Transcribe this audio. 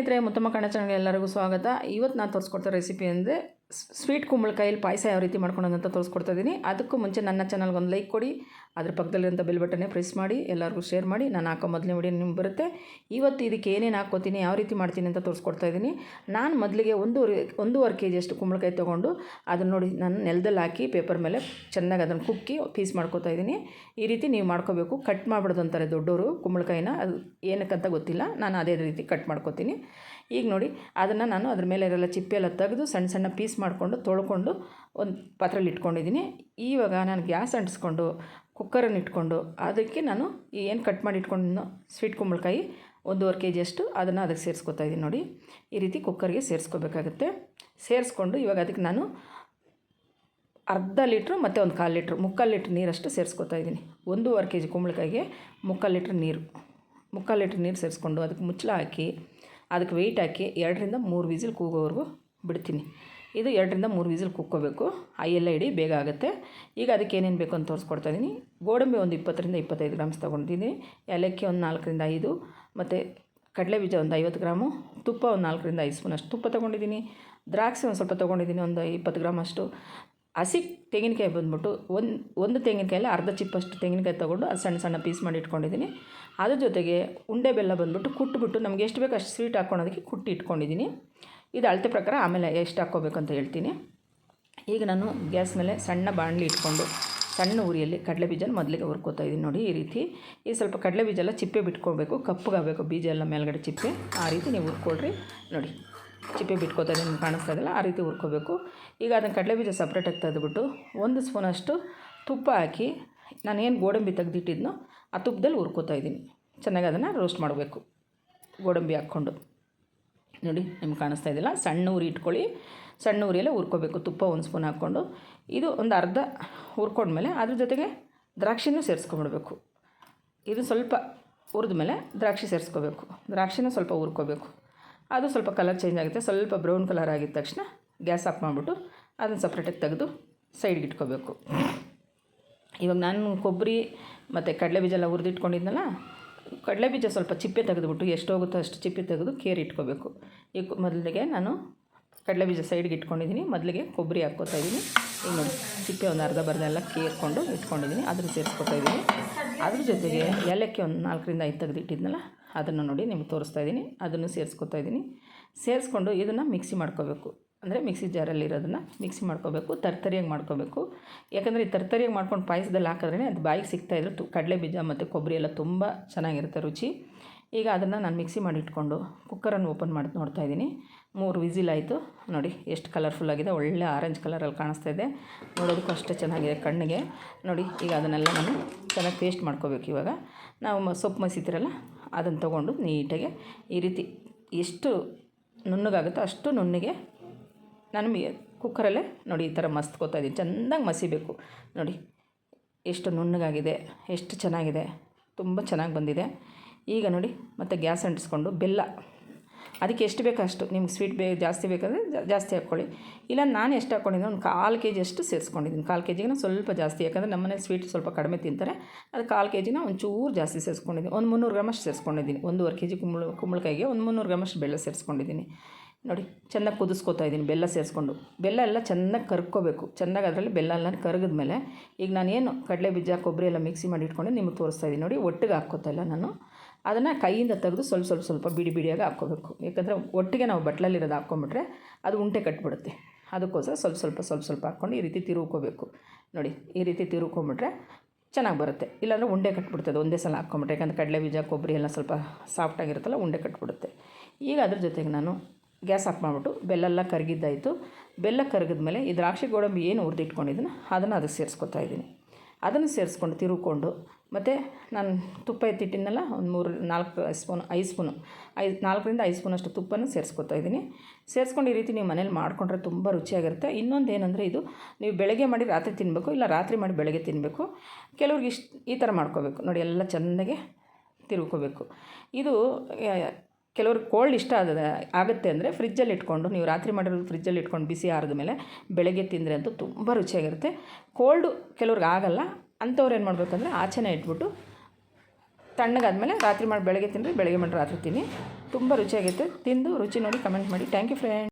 ಸ್ನೇಹಿತರೆ, ಮುತ್ತಮ್ಮ ಕನ್ನಡ ಚಾನಲ್ಗೆ ಎಲ್ಲರಿಗೂ ಸ್ವಾಗತ. ಇವತ್ತು ನಾನು ತೋರಿಸ್ಕೊಡ್ತಾ ರೆಸಿಪಿ ಅಂದರೆ ಸ್ವೀಟ್ ಕುಂಬಳಕಾಯಲ್ಲಿ ಪಾಯಸ ಯಾವ ರೀತಿ ಮಾಡ್ಕೊಳ್ಳೋದಂತ ತೋರಿಸ್ಕೊಡ್ತಾ ಇದ್ದೀನಿ ಅದಕ್ಕೂ ಮುಂಚೆ ನನ್ನ ಚಾನಲ್ಗೆ ಒಂದು ಲೈಕ್ ಕೊಡಿ. ಅದ್ರ ಪಕ್ಕದಲ್ಲಿರೋಂಥ ಬೆಲ್ ಬಟನ್ನೇ ಪ್ರೆಸ್ ಮಾಡಿ ಎಲ್ಲರಿಗೂ ಶೇರ್ ಮಾಡಿ. ನಾನು ಹಾಕೋ ಮೊದಲನೇ ವಿಡಿಯೋ ನಿಮ್ಗೆ ಬರುತ್ತೆ. ಇವತ್ತು ಇದಕ್ಕೆ ಏನೇನು ಹಾಕ್ಕೋತೀನಿ, ಯಾವ ರೀತಿ ಮಾಡ್ತೀನಿ ಅಂತ ತೋರಿಸ್ಕೊಡ್ತಾ ಇದ್ದೀನಿ ನಾನು ಮೊದಲಿಗೆ ಒಂದೂವರೆ ಒಂದೂವರೆ ಕೆ ಜಿಯಷ್ಟು ಕುಂಬಳಕಾಯಿ ತೊಗೊಂಡು ಅದನ್ನು ನೋಡಿ ನಾನು ನೆಲದಲ್ಲಿ ಹಾಕಿ ಪೇಪರ್ ಮೇಲೆ ಚೆನ್ನಾಗಿ ಅದನ್ನು ಕುಕ್ಕಿ ಪೀಸ್ ಮಾಡ್ಕೋತಾ ಇದ್ದೀನಿ ಈ ರೀತಿ ನೀವು ಮಾಡ್ಕೋಬೇಕು. ಕಟ್ ಮಾಡ್ಬಿಡೋದು ಅಂತಾರೆ ದೊಡ್ಡವರು ಕುಂಬಳಕಾಯಿನ. ಅದು ಏನಕ್ಕಂತ ಗೊತ್ತಿಲ್ಲ. ನಾನು ಅದೇ ರೀತಿ ಕಟ್ ಮಾಡ್ಕೊತೀನಿ. ಈಗ ನೋಡಿ, ಅದನ್ನು ನಾನು ಅದ್ರ ಮೇಲೆ ಇರೋಲ್ಲ ಚಿಪ್ಪೆಲ್ಲ ತೆಗೆದು ಸಣ್ಣ ಸಣ್ಣ ಪೀಸ್ ಮಾಡಿಕೊಂಡು ತೊಳ್ಕೊಂಡು ಒಂದು ಪಾತ್ರೆಯಲ್ಲಿ ಇಟ್ಕೊಂಡಿದ್ದೀನಿ. ಇವಾಗ ನಾನು ಗ್ಯಾಸ್ ಅಂಟಿಸ್ಕೊಂಡು, ಕುಕ್ಕರನ್ನು ಇಟ್ಕೊಂಡು, ಅದಕ್ಕೆ ನಾನು ಏನು ಕಟ್ ಮಾಡಿ ಇಟ್ಕೊಂಡು ಸ್ವೀಟ್ ಕುಂಬಳಕಾಯಿ ಒಂದೂವರೆ ಕೆ ಜಿಯಷ್ಟು ಅದನ್ನು ಅದಕ್ಕೆ ಸೇರಿಸ್ಕೊತಾ ಇದ್ದೀನಿ ನೋಡಿ. ಈ ರೀತಿ ಕುಕ್ಕರ್ಗೆ ಸೇರಿಸ್ಕೋಬೇಕಾಗುತ್ತೆ. ಸೇರಿಸ್ಕೊಂಡು ಇವಾಗ ಅದಕ್ಕೆ ನಾನು ಅರ್ಧ ಲೀಟ್ರು ಮತ್ತು ಒಂದು ಕಾಲು ಲೀಟ್ರು, ಮುಕ್ಕಾಲು ಲೀಟ್ರ್ ನೀರಷ್ಟು ಸೇರಿಸ್ಕೊತಾ ಇದ್ದೀನಿ. ಒಂದೂವರೆ ಕೆ ಜಿ ಕುಂಬಳಕಾಯಿಗೆ ಮುಕ್ಕಾಲು ಲೀಟ್ರ್ ನೀರು. ಮುಕ್ಕಾಲು ಲೀಟ್ರ್ ನೀರು ಸೇರಿಸ್ಕೊಂಡು ಅದಕ್ಕೆ ಮುಚ್ಚಳ ಹಾಕಿ, ಅದಕ್ಕೆ ವೆಯ್ಟ್ ಹಾಕಿ ಎರಡರಿಂದ ಮೂರು ವಿಸಿಲ್ ಕೂಗೋವರೆಗೂ ಬಿಡ್ತೀನಿ. ಇದು ಎರಡರಿಂದ ಮೂರು ವಿಸಿಲ್ ಕುಕ್ಕೋಬೇಕು. ಎಲ್ಲ ಇಡಿ ಬೇಗ ಆಗುತ್ತೆ. ಈಗ ಅದಕ್ಕೆ ಏನೇನು ಬೇಕು ಅಂತ ತೋರಿಸ್ಕೊಡ್ತಾ ಇದ್ದೀನಿ ಗೋಡಂಬಿ ಒಂದು ಇಪ್ಪತ್ತರಿಂದ ಇಪ್ಪತ್ತೈದು ಗ್ರಾಮ್ಸ್ ತೊಗೊಂಡಿದ್ದೀನಿ. ಏಲಕ್ಕಿ ಒಂದು ನಾಲ್ಕರಿಂದ ಐದು. ಮತ್ತು ಕಡಲೆ ಬೀಜ ಒಂದು ಐವತ್ತು ಗ್ರಾಮು. ತುಪ್ಪ ಒಂದು ನಾಲ್ಕರಿಂದ ಐದು ಸ್ಪೂನ್ ಅಷ್ಟು ತುಪ್ಪ ತೊಗೊಂಡಿದ್ದೀನಿ. ದ್ರಾಕ್ಷಿ ಒಂದು ಸ್ವಲ್ಪ ತೊಗೊಂಡಿದ್ದೀನಿ, ಒಂದು ಇಪ್ಪತ್ತು ಗ್ರಾಮ್ ಅಷ್ಟು ಹಸಿ ತೆಂಗಿನಕಾಯಿ ಬಂದ್ಬಿಟ್ಟು ಒಂದು ಒಂದು ತೆಂಗಿನಕಾಯಲ್ಲಿ ಅರ್ಧ ಚಿಪ್ಪಷ್ಟು ತೆಂಗಿನಕಾಯಿ ತೊಗೊಂಡು ಅದು ಸಣ್ಣ ಸಣ್ಣ ಪೀಸ್ ಮಾಡಿ ಇಟ್ಕೊಂಡಿದ್ದೀನಿ. ಅದ್ರ ಜೊತೆಗೆ ಉಂಡೆ ಬೆಲ್ಲ ಬಂದ್ಬಿಟ್ಟು ಕುಟ್ಬಿಟ್ಟು ನಮಗೆ ಎಷ್ಟು ಬೇಕು ಅಷ್ಟು ಸ್ವೀಟ್ ಹಾಕ್ಕೊಳೋದಕ್ಕೆ ಕುಟ್ಟಿ ಇಟ್ಕೊಂಡಿದ್ದೀನಿ. ಇದು ಅಳತೆ ಪ್ರಕಾರ ಆಮೇಲೆ ಎಷ್ಟು ಹಾಕ್ಕೋಬೇಕು ಅಂತ ಹೇಳ್ತೀನಿ. ಈಗ ನಾನು ಗ್ಯಾಸ್ ಮೇಲೆ ಸಣ್ಣ ಬಾಣಲಿ ಇಟ್ಕೊಂಡು ಸಣ್ಣ ಉರಿಯಲ್ಲಿ ಕಡಲೆ ಬೀಜನ ಮೊದಲಿಗೆ ಹುರ್ಕೋತಾ ಇದ್ದೀನಿ ನೋಡಿ ಈ ರೀತಿ. ಈ ಸ್ವಲ್ಪ ಕಡಲೆ ಬೀಜ ಎಲ್ಲ ಚಿಪ್ಪೆ ಬಿಟ್ಕೊಳ್ಬೇಕು, ಕಪ್ಪಗಾಗಬೇಕು, ಬೀಜ ಎಲ್ಲ ಮೇಲ್ಗಡೆ ಚಿಪ್ಪೆ. ಆ ರೀತಿ ನೀವು ಹುರ್ಕೊಳ್ರಿ ನೋಡಿ. ಚಿಪ್ಪೆ ಬಿಟ್ಕೋತಾ ನಿಮ್ಗೆ ಕಾಣಿಸ್ತಾ ಇದೆಯಲ್ಲ, ಆ ರೀತಿ ಹುರ್ಕೋಬೇಕು. ಈಗ ಅದನ್ನು ಕಡಲೆ ಬೀಜ ಸಪ್ರೇಟಾಗಿ ತೆಗೆದುಬಿಟ್ಟು ಒಂದು ಸ್ಪೂನಷ್ಟು ತುಪ್ಪ ಹಾಕಿ ನಾನೇನು ಗೋಡಂಬಿ ತೆಗೆದಿಟ್ಟಿದ್ನೋ ಆ ತುಪ್ಪದಲ್ಲಿ ಹುರ್ಕೋತಾ ಇದ್ದೀನಿ ಚೆನ್ನಾಗಿ ಅದನ್ನು ರೋಸ್ಟ್ ಮಾಡಬೇಕು. ಗೋಡಂಬಿ ಹಾಕ್ಕೊಂಡು. ನೋಡಿ, ನಿಮ್ಗೆ ಕಾಣಿಸ್ತಾ ಇದೆಯಲ್ಲ? ಸಣ್ಣ ಉರಿ ಇಟ್ಕೊಳ್ಳಿ. ಸಣ್ಣ ಉರಿಯಲ್ಲೇ ಹುರ್ಕೋಬೇಕು. ತುಪ್ಪ ಒಂದು ಸ್ಪೂನ್ ಹಾಕ್ಕೊಂಡು. ಇದು ಒಂದು ಅರ್ಧ ಹುರ್ಕೊಂಡ್ಮೇಲೆ ಅದ್ರ ಜೊತೆಗೆ ದ್ರಾಕ್ಷಿನೂ ಸೇರಿಸ್ಕೊಂಡ್ಬಿಡ್ಬೇಕು. ಇದು ಸ್ವಲ್ಪ ಹುರಿದ ಮೇಲೆ ದ್ರಾಕ್ಷಿ ಸೇರಿಸ್ಕೋಬೇಕು. ದ್ರಾಕ್ಷಿನ ಸ್ವಲ್ಪ ಹುರ್ಕೋಬೇಕು. ಅದು ಸ್ವಲ್ಪ ಕಲರ್ ಚೇಂಜ್ ಆಗುತ್ತೆ. ಸ್ವಲ್ಪ ಬ್ರೌನ್ ಕಲರ್ ಆಗಿದ ತಕ್ಷಣ ಗ್ಯಾಸ್ ಆಫ್ ಮಾಡಿಬಿಟ್ಟು ಅದನ್ನು ಸಪ್ರೇಟಾಗಿ ತೆಗೆದು ಸೈಡ್ಗೆ ಇಟ್ಕೋಬೇಕು. ಇವಾಗ ನಾನು ಕೊಬ್ಬರಿ ಮತ್ತು ಕಡಲೆ ಬೀಜ ಎಲ್ಲ ಹುರಿದಿಟ್ಕೊಂಡಿದ್ನಲ್ಲ ಕಡಲೆ ಬೀಜ ಸ್ವಲ್ಪ ಚಿಪ್ಪೆ ತೆಗೆದುಬಿಟ್ಟು ಎಷ್ಟು ಹೋಗುತ್ತೋ ಅಷ್ಟು ಚಿಪ್ಪೆ ತೆಗೆದು ಕೇರ್ ಇಟ್ಕೋಬೇಕು. ಈಗ ಮೊದಲಿಗೆ ನಾನು ಕಡಲೆ ಬೀಜ ಸೈಡ್ಗೆ ಇಟ್ಕೊಂಡಿದ್ದೀನಿ. ಮೊದಲಿಗೆ ಕೊಬ್ಬರಿ ಹಾಕ್ಕೋತಾ ಇದ್ದೀನಿ. ನೋಡಿ, ಚಿಪ್ಪೆ ಒಂದು ಅರ್ಧ ಬರ್ಧ ಎಲ್ಲ ಕೇರ್ಕೊಂಡು ಇಟ್ಕೊಂಡಿದ್ದೀನಿ. ಅದನ್ನು ಸೇರಿಸ್ಕೊತಾ ಇದ್ದೀನಿ. ಅದ್ರ ಜೊತೆಗೆ ಏಲಕ್ಕಿ ಒಂದು ನಾಲ್ಕರಿಂದ ಐದು ತೆಗೆದಿಟ್ಟಿದ್ನಲ್ಲ ಅದನ್ನು ನೋಡಿ ನಿಮ್ಗೆ ತೋರಿಸ್ತಾ ಇದ್ದೀನಿ. ಅದನ್ನು ಸೇರಿಸ್ಕೊತಾ ಇದ್ದೀನಿ. ಸೇರಿಸ್ಕೊಂಡು ಇದನ್ನು ಮಿಕ್ಸಿ ಮಾಡ್ಕೋಬೇಕು. ಅಂದರೆ ಮಿಕ್ಸಿ ಜಾರಲ್ಲಿ ಇರೋದನ್ನು ಮಿಕ್ಸಿ ಮಾಡ್ಕೋಬೇಕು, ತರ್ತರಿಯಾಗಿ ಮಾಡ್ಕೋಬೇಕು. ಯಾಕಂದರೆ ಈ ತರ್ತರಿಯಾಗಿ ಮಾಡ್ಕೊಂಡು ಪಾಯಸದಲ್ಲಿ ಹಾಕಿದ್ರೆ ಅದು ಬಾಯಿಗೆ ಸಿಗ್ತಾಯಿದ್ರು ತು ಕಡಲೆ ಬೀಜ ಮತ್ತು ಕೊಬ್ಬರಿ ಎಲ್ಲ ತುಂಬ ಚೆನ್ನಾಗಿರುತ್ತೆ ರುಚಿ. ಈಗ ಅದನ್ನು ನಾನು ಮಿಕ್ಸಿ ಮಾಡಿ ಇಟ್ಕೊಂಡು ಕುಕ್ಕರನ್ನು ಓಪನ್ ಮಾಡಿ ನೋಡ್ತಾ ಇದ್ದೀನಿ. ಮೂರು ವಿಸಿಲ್ ಆಯಿತು. ನೋಡಿ, ಎಷ್ಟು ಕಲರ್ಫುಲ್ ಆಗಿದೆ. ಒಳ್ಳೆ ಆರೆಂಜ್ ಕಲರಲ್ಲಿ ಕಾಣಿಸ್ತಾ ಇದೆ. ನೋಡೋದಕ್ಕೂ ಅಷ್ಟೇ ಚೆನ್ನಾಗಿದೆ ಕಣ್ಣಿಗೆ. ನೋಡಿ, ಈಗ ಅದನ್ನೆಲ್ಲ ನಾನು ಚೆನ್ನಾಗಿ ಪೇಸ್ಟ್ ಮಾಡ್ಕೋಬೇಕು ಇವಾಗ. ನಾವು ಸೊಪ್ಪು ಮಸಿತಿರಲ್ಲ ಅದನ್ನು ತೊಗೊಂಡು ನೀಟಾಗಿ ಈ ರೀತಿ ಎಷ್ಟು ನುಣ್ಣಗಾಗುತ್ತೋ ಅಷ್ಟು ನುಣ್ಣಗೆ ನಾನು ಕುಕ್ಕರಲ್ಲೇ ನೋಡಿ ಈ ಥರ ಮಸ್ತ್ಕೋತಾ ಇದ್ದೀನಿ. ಚೆಂದಾಗಿ ಮಸಿಬೇಕು. ನೋಡಿ, ಎಷ್ಟು ನುಣ್ಣಗಾಗಿದೆ, ಎಷ್ಟು ಚೆನ್ನಾಗಿದೆ, ತುಂಬ ಚೆನ್ನಾಗಿ ಬಂದಿದೆ. ಈಗ ನೋಡಿ, ಮತ್ತು ಗ್ಯಾಸ್ ಅಂಟಿಸ್ಕೊಂಡು ಬೆಲ್ಲ. ಅದಕ್ಕೆ ಎಷ್ಟು ಬೇಕೋ ಅಷ್ಟು ನಿಮ್ಗೆ ಸ್ವೀಟ್ ಬೇ ಜಾಸ್ತಿ ಬೇಕಂದರೆ ಜಾಸ್ತಿ ಹಾಕ್ಕೊಳ್ಳಿ. ಇಲ್ಲ, ನಾನು ಎಷ್ಟು ಹಾಕ್ಕೊಂಡಿದ್ದೀನಿ ಒಂದು ಕಾಲು ಕೆ ಜಿ ಅಷ್ಟು ಸೇರಿಸ್ಕೊಂಡಿದ್ದೀನಿ. ಕಾಲು ಕೆ ಜಿಗಿನ ಸ್ವಲ್ಪ ಜಾಸ್ತಿ, ಯಾಕಂದರೆ ನಮ್ಮನೆ ಸ್ವೀಟ್ ಸ್ವಲ್ಪ ಕಡಿಮೆ ತಿಂತಾರೆ. ಅದು ಕಾಲು ಕೆ ಜಿನ ಒಂಚೂರು ಜಾಸ್ತಿ ಸೇರಿಸ್ಕೊಂಡಿದ್ದೀನಿ. ಒಂದು ಮುನ್ನೂರು ಗ್ರಾಮಷ್ಟು ಸೇರಿಸ್ಕೊಂಡಿದ್ದೀನಿ. ಒಂದೂವರೆ ಕೆ ಜಿ ಕುಂಬಳ ಕುಂಬಳಕಾಯಿಗೆ ಒಂದು ಮುನ್ನೂರು ಗ್ರಾಮಷ್ಟು ಬೆಲ್ಲ ಸೇರಿಸ್ಕೊಂಡಿದ್ದೀನಿ. ನೋಡಿ, ಚೆನ್ನಾಗಿ ಕುದಿಸ್ಕೊತಾ ಇದ್ದೀನಿ, ಬೆಲ್ಲ ಸೇರಿಸ್ಕೊಂಡು. ಬೆಲ್ಲ ಎಲ್ಲ ಚೆನ್ನಾಗಿ ಕರ್ಕೋಬೇಕು. ಚೆನ್ನಾಗಿ ಅದರಲ್ಲಿ ಬೆಲ್ಲ ಎಲ್ಲ ಕರಗಿದ್ಮೇಲೆ ಈಗ ನಾನೇನು ಕಡಲೆ ಬೀಜ ಕೊಬ್ಬರಿ ಎಲ್ಲ ಮಿಕ್ಸಿ ಮಾಡಿ ಇಟ್ಕೊಂಡು ನಿಮಗೆ ತೋರಿಸ್ತಾ ಇದ್ದೀನಿ. ನೋಡಿ, ಒಟ್ಟಿಗೆ ಹಾಕ್ಕೋತಾ ಇಲ್ಲ ನಾನು. ಅದನ್ನು ಕೈಯಿಂದ ತೆಗೆದು ಸ್ವಲ್ಪ ಸ್ವಲ್ಪ ಸ್ವಲ್ಪ ಬಿಡಿ ಬಿಡಿಯಾಗಿ ಹಾಕ್ಕೋಬೇಕು. ಯಾಕಂದರೆ ಒಟ್ಟಿಗೆ ನಾವು ಬಟ್ಲಲ್ಲಿರೋದು ಹಾಕ್ಕೊಂಬಿಟ್ರೆ ಅದು ಉಂಟೆ ಕಟ್ಬಿಡುತ್ತೆ. ಅದಕ್ಕೋಸ್ಕರ ಸ್ವಲ್ಪ ಸ್ವಲ್ಪ ಸ್ವಲ್ಪ ಸ್ವಲ್ಪ ಹಾಕ್ಕೊಂಡು ಈ ರೀತಿ ತಿರುಗ್ಕೋಬೇಕು ನೋಡಿ, ಈ ರೀತಿ ತಿರುಗ್ಕೊಂಬಿಟ್ರೆ ಚೆನ್ನಾಗಿ ಬರುತ್ತೆ. ಇಲ್ಲಾಂದರೆ ಉಂಡೆ ಕಟ್ಬಿಡ್ತದೆ. ಒಂದೇ ಸಲ ಹಾಕ್ಕೊಂಬಿಟ್ರೆ. ಯಾಕಂದರೆ ಕಡಲೆ ಬೀಜ ಕೊಬ್ಬರಿ ಎಲ್ಲ ಸ್ವಲ್ಪ ಸಾಫ್ಟಾಗಿರುತ್ತಲ್ಲ ಉಂಡೆ ಕಟ್ಬಿಡುತ್ತೆ. ಈಗ ಅದ್ರ ಜೊತೆಗೆ ನಾನು ಗ್ಯಾಸ್ ಆಫ್ ಮಾಡಿಬಿಟ್ಟು ಬೆಲ್ಲ ಕರಗಿದ್ದಾಯಿತು. ಬೆಲ್ಲ ಕರಗಿದ್ಮೇಲೆ ಈ ದ್ರಾಕ್ಷಿ ಗೋಡಂಬಿ ಏನು ಹುರಿದಿಟ್ಕೊಂಡಿದ್ದೀನಿ ಅದನ್ನು ಅದಕ್ಕೆ ಸೇರಿಸ್ಕೊತಾ ಇದ್ದೀನಿ. ಅದನ್ನು ಸೇರಿಸ್ಕೊಂಡು ತಿರುಗ್ಕೊಂಡು ಮತ್ತು ನಾನು ತುಪ್ಪ ಎತ್ತಿಟ್ಟಿನಲ್ಲ ಒಂದು ಮೂರು ನಾಲ್ಕು ಸ್ಪೂನ್, ಐದು ಸ್ಪೂನು, ಐದು ನಾಲ್ಕರಿಂದ ಐದು ಸ್ಪೂನಷ್ಟು ತುಪ್ಪನ ಸೇರಿಸ್ಕೊತಾ ಇದ್ದೀನಿ. ಸೇರಿಸ್ಕೊಂಡು ಈ ರೀತಿ ನೀವು ಮನೇಲಿ ಮಾಡಿಕೊಂಡ್ರೆ ತುಂಬ ರುಚಿಯಾಗಿರುತ್ತೆ. ಇನ್ನೊಂದು ಏನಂದರೆ ಇದು ನೀವು ಬೆಳಗ್ಗೆ ಮಾಡಿ ರಾತ್ರಿ ತಿನ್ನಬೇಕು ಇಲ್ಲ ರಾತ್ರಿ ಮಾಡಿ ಬೆಳಗ್ಗೆ ತಿನ್ನಬೇಕು ಕೆಲವ್ರಿಗೆ ಇಷ್ಟು ಈ ಥರ ಮಾಡ್ಕೋಬೇಕು. ನೋಡಿ ಎಲ್ಲ ಚೆನ್ನಾಗೆ ತಿರುಗ್ಕೋಬೇಕು. ಇದು ಕೆಲವ್ರಿಗೆ ಕೋಲ್ಡ್ ಇಷ್ಟ ಆದ ಆಗುತ್ತೆ ಅಂದರೆ ಫ್ರಿಜ್ಜಲ್ಲಿ ಇಟ್ಕೊಂಡು, ನೀವು ರಾತ್ರಿ ಮಾಡಿರೋದು ಫ್ರಿಜ್ಜಲ್ಲಿ ಇಟ್ಕೊಂಡು ಬಿಸಿ ಆರಿದ ಮೇಲೆ ಬೆಳಗ್ಗೆ ತಿಂದರೆ ಅಂತೂ ತುಂಬ ರುಚಿಯಾಗಿರುತ್ತೆ. ಕೋಲ್ಡು ಕೆಲವ್ರಿಗೆ ಆಗಲ್ಲ, ಅಂಥವ್ರು ಏನು ಮಾಡಬೇಕಂದ್ರೆ ಆಚೆನೇ ಇಟ್ಬಿಟ್ಟು ತಣ್ಣಗಾದಮೇಲೆ ರಾತ್ರಿ ಮಾಡಿ ಬೆಳಗ್ಗೆ ತಿನ್ನಿರಿ ಬೆಳಗ್ಗೆ ಮಾಡಿ ರಾತ್ರಿ ತಿನ್ನಿ. ತುಂಬ ರುಚಿಯಾಗಿರುತ್ತೆ. ತಿಂದು ರುಚಿ ನೋಡಿ ಕಮೆಂಟ್ ಮಾಡಿ. Thank you friend.